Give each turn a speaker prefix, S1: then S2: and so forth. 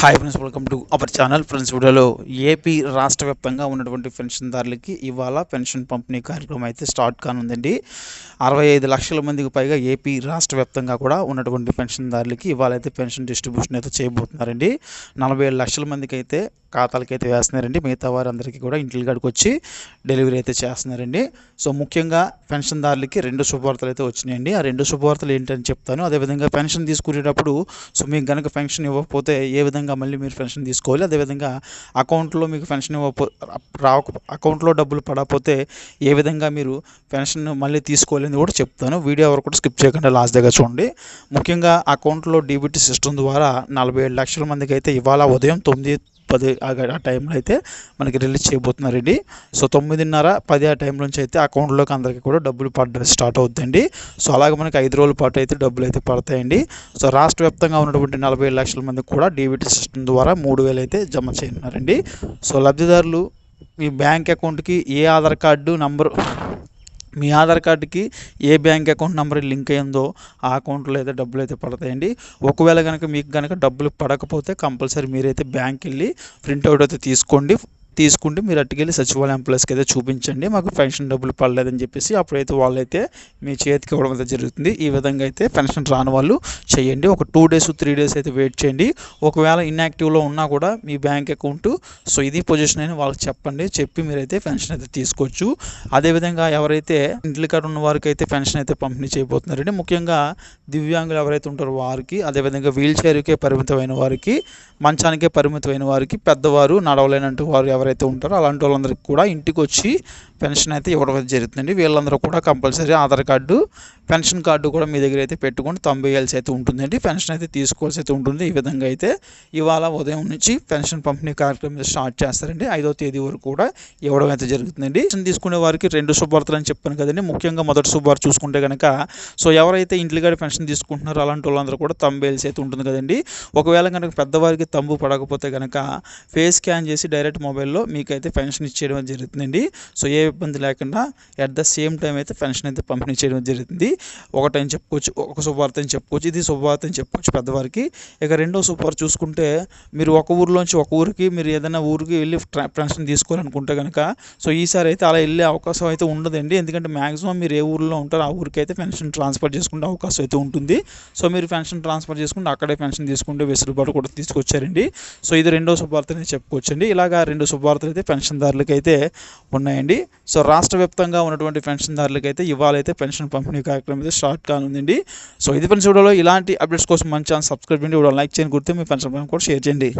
S1: Hi friends welcome to our channel friends వీడియోలో AP రాష్ట్ర వ్యాప్తంగా ఉన్నటువంటి పెన్షన్దారులకి ఇవాళ పెన్షన్ పంపిణీ కార్యక్రమం అయితే స్టార్ట్ కానుందండి. అరవై ఐదు లక్షల మందికి పైగా ఏపీ రాష్ట్ర వ్యాప్తంగా కూడా ఉన్నటువంటి పెన్షన్దారులకి ఇవాళ అయితే పెన్షన్ డిస్ట్రిబ్యూషన్ అయితే చేయబోతున్నారండి. నలభై ఏడు లక్షల మందికి అయితే ఖాతాలకి అయితే వేస్తున్నారండి. మిగతా వారందరికీ కూడా ఇంటి కాడికి వచ్చి డెలివరీ అయితే చేస్తున్నారండి. సో ముఖ్యంగా పెన్షన్దారులకి రెండు శుభవార్తలు అయితే వచ్చినాయండి. ఆ రెండు శుభవార్తలు ఏంటని చెప్తాను. అదేవిధంగా పెన్షన్ తీసుకునేటప్పుడు సో మీకు కనుక పెన్షన్ ఇవ్వకపోతే ఏ విధంగా మళ్ళీ మీరు పెన్షన్ తీసుకోవాలి. అదేవిధంగా అకౌంట్లో మీకు పెన్షన్ రాక అకౌంట్లో డబ్బులు పడకపోతే ఏ విధంగా మీరు పెన్షన్ మళ్ళీ తీసుకోవాలని కూడా చెప్తాను. వీడియో ఎవరు కూడా స్కిప్ చేయకుండా లాస్ట్ దగ్గర చూడండి. ముఖ్యంగా అకౌంట్లో డీబీటీ సిస్టమ్ ద్వారా నలభై ఏడు లక్షల మందికి అయితే ఇవాళ ఉదయం తొమ్మిది పది ఆ టైంలో అయితే మనకి రిలీజ్ చేయబోతున్నారండి. సో తొమ్మిదిన్నర పది ఆ టైం నుంచి అయితే అకౌంట్లోకి అందరికీ కూడా డబ్బులు పడడం స్టార్ట్ అవుతుందండి సో అలాగే మనకి ఐదు రోజుల పాటు అయితే డబ్బులు అయితే పడతాయండి. సో రాష్ట్ర వ్యాప్తంగా ఉన్నటువంటి నలభై లక్షల మందికి కూడా డీబీటీ సిస్టమ్ ద్వారా మూడు వేలు అయితే జమ చేయనున్నారండి. సో లబ్ధిదారులు మీ బ్యాంక్ అకౌంట్కి ఏ ఆధార్ కార్డు నంబరు మీ ఆధార్ కార్డుకి ఏ బ్యాంక్ అకౌంట్ నెంబర్ లింక్ అయిందో ఆ అకౌంట్లో అయితే డబ్బులు అయితే పడతాయండి. ఒకవేళ కనుక మీకు కనుక డబ్బులు పడకపోతే కంపల్సరీ మీరైతే బ్యాంక్ వెళ్ళి ప్రింట్అవుట్ అయితే తీసుకోండి. తీసుకుంటే మీరు అట్టుకెళ్ళి సచివాలయం ఎంప్లాయీస్కి అయితే చూపించండి. మాకు పెన్షన్ డబ్బులు పడలేదని చెప్పేసి అప్పుడైతే వాళ్ళైతే మీ చేతికి ఇవ్వడం అయితే జరుగుతుంది. ఈ విధంగా అయితే పెన్షన్ రాని వాళ్ళు చేయండి. ఒక టూ డేస్ త్రీ డేస్ అయితే వెయిట్ చేయండి. ఒకవేళ ఇన్యాక్టివ్లో ఉన్నా కూడా మీ బ్యాంక్ అకౌంట్ సో ఇది పొజిషన్ అని వాళ్ళకి చెప్పండి. చెప్పి మీరైతే పెన్షన్ అయితే తీసుకోవచ్చు. అదేవిధంగా ఎవరైతే ఇంట్లో కాడ ఉన్న వారికి అయితే పెన్షన్ అయితే పంపిణీ చేయబోతున్నారండి ముఖ్యంగా దివ్యాంగులు ఎవరైతే ఉంటారో వారికి అదేవిధంగా వీల్ చైర్కే పరిమితమైన వారికి మంచానికే పరిమితమైన వారికి పెద్దవారు నడవలేనంటూ వారు ఎవరైతే ఉంటారో అలాంటి వాళ్ళందరికీ కూడా ఇంటికి వచ్చి పెన్షన్ అయితే ఇవ్వడం జరుగుతుంది వీళ్ళందరూ కూడా compulsory Aadhaar card pension card కూడా మీ దగ్గర అయితే పెట్టుకొని తొంభై అయితే ఉంటుందండి. పెన్షన్ అయితే తీసుకోవాల్సి అయితే ఉంటుంది. ఈ విధంగా అయితే ఇవాళ ఉదయం నుంచి పెన్షన్ పంపిణీ కార్యక్రమం స్టార్ట్ చేస్తారండి. ఐదో తేదీ వరకు కూడా ఇవ్వడం అయితే జరుగుతుందండి. పెన్షన్ తీసుకునే వారికి రెండు శుభార్తలు అని చెప్పాను కదండి. ముఖ్యంగా మొదటి శుభార్త చూసుకుంటే కనుక సో ఎవరైతే ఇంటికాడ పెన్షన్ తీసుకుంటున్నారో అలాంటి వాళ్ళందరూ కూడా తంబేల్స్ అయితే ఉంటుంది కదండి. ఒకవేళ కనుక పెద్దవారికి తంబు పడకపోతే కనుక ఫేస్ స్కాన్ చేసి డైరెక్ట్ మొబైల్లో మీకైతే పెన్షన్ ఇచ్చేయడం జరుగుతుందండి. సో ఏ ఇబ్బంది లేకుండా అట్ ద సేమ్ టైం అయితే పెన్షన్ అయితే పంపిణీ చేయడం జరుగుతుంది ఒకటని చెప్పుకోవచ్చు ఒక శుభవార్త అని చెప్పుకోవచ్చు ఇది శుభవార్త అని చెప్పుకోవచ్చు పెద్దవారికి. ఇక రెండో శుభవార్త చూసుకుంటే మీరు ఒక ఊరిలోంచి ఒక ఊరికి మీరు ఏదైనా ఊరికి వెళ్ళి పెన్షన్ తీసుకోవాలనుకుంటే కనుక సో ఈసారి అయితే అలా వెళ్ళే అవకాశం అయితే ఉండదండి. ఎందుకంటే మ్యాక్సిమం మీరు ఏ ఊరిలో ఉంటారో ఆ ఊరికి అయితే పెన్షన్ ట్రాన్స్ఫర్ చేసుకునే అవకాశం అయితే ఉంటుంది. సో మీరు పెన్షన్ ట్రాన్స్ఫర్ చేసుకుంటే అక్కడే పెన్షన్ తీసుకుంటే వెసులుబాటు కూడా తీసుకొచ్చారండి. సో ఇది రెండో శుభవార్త అని చెప్పుకోవచ్చండి. ఇలాగా రెండు శుభవార్తలు అయితే పెన్షన్దారులకి అయితే ఉన్నాయండి. సో రాష్ట్ర వ్యాప్తంగా ఉన్నటువంటి పెన్షన్దారులకి అయితే ఇవాళైతే పెన్షన్ పంపిణీ కార్యక్రమం అయితే స్టార్ట్ కానుందండి. సో ఇది ఫ్రెండ్స్ వీడియోలో ఇలాంటి అప్డేట్స్ కోసం మంచి ఛానల్ సబ్స్క్రైబ్ చేయండి. వీడియో లైక్ చేయండి. గుర్తు మీ పెన్షన్ కూడా షేర్ చేయండి.